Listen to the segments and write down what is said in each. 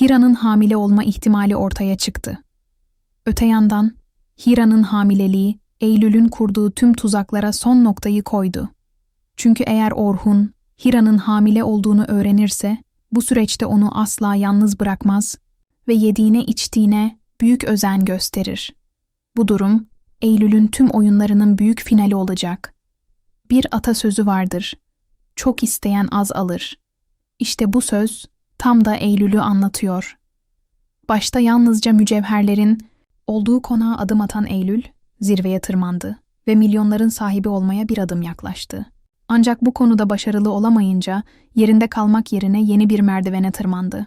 Hira'nın hamile olma ihtimali ortaya çıktı. Öte yandan Hira'nın hamileliği Eylül'ün kurduğu tüm tuzaklara son noktayı koydu. Çünkü eğer Orhun Hira'nın hamile olduğunu öğrenirse bu süreçte onu asla yalnız bırakmaz ve yediğine içtiğine büyük özen gösterir. Bu durum Eylül'ün tüm oyunlarının büyük finali olacak. Bir atasözü vardır. Çok isteyen az alır. İşte bu söz tam da Eylül'ü anlatıyor. Başta yalnızca mücevherlerin olduğu konağa adım atan Eylül zirveye tırmandı ve milyonların sahibi olmaya bir adım yaklaştı. Ancak bu konuda başarılı olamayınca yerinde kalmak yerine yeni bir merdivene tırmandı.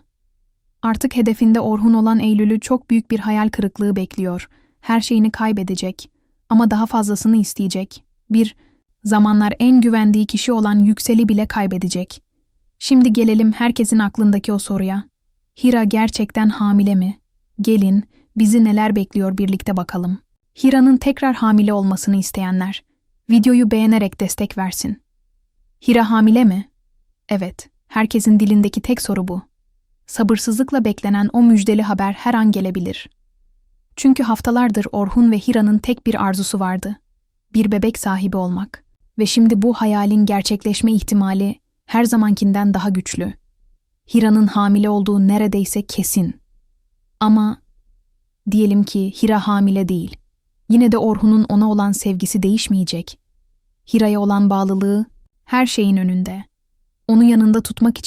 Artık hedefinde Orhun olan Eylül'ü çok büyük bir hayal kırıklığı bekliyor. Her şeyini kaybedecek ama daha fazlasını isteyecek. Bir, zamanlar en güvendiği kişi olan Yüksel'i bile kaybedecek. Şimdi gelelim herkesin aklındaki o soruya. Hira gerçekten hamile mi? Gelin, bizi neler bekliyor birlikte bakalım. Hira'nın tekrar hamile olmasını isteyenler, videoyu beğenerek destek versin. Hira hamile mi? Evet, herkesin dilindeki tek soru bu. Sabırsızlıkla beklenen o müjdeli haber her an gelebilir. Çünkü haftalardır Orhun ve Hira'nın tek bir arzusu vardı. Bir bebek sahibi olmak. Ve şimdi bu hayalin gerçekleşme ihtimali her zamankinden daha güçlü. Hira'nın hamile olduğu neredeyse kesin. Ama diyelim ki Hira hamile değil. Yine de Orhun'un ona olan sevgisi değişmeyecek. Hira'ya olan bağlılığı her şeyin önünde. Onu yanında tutmak için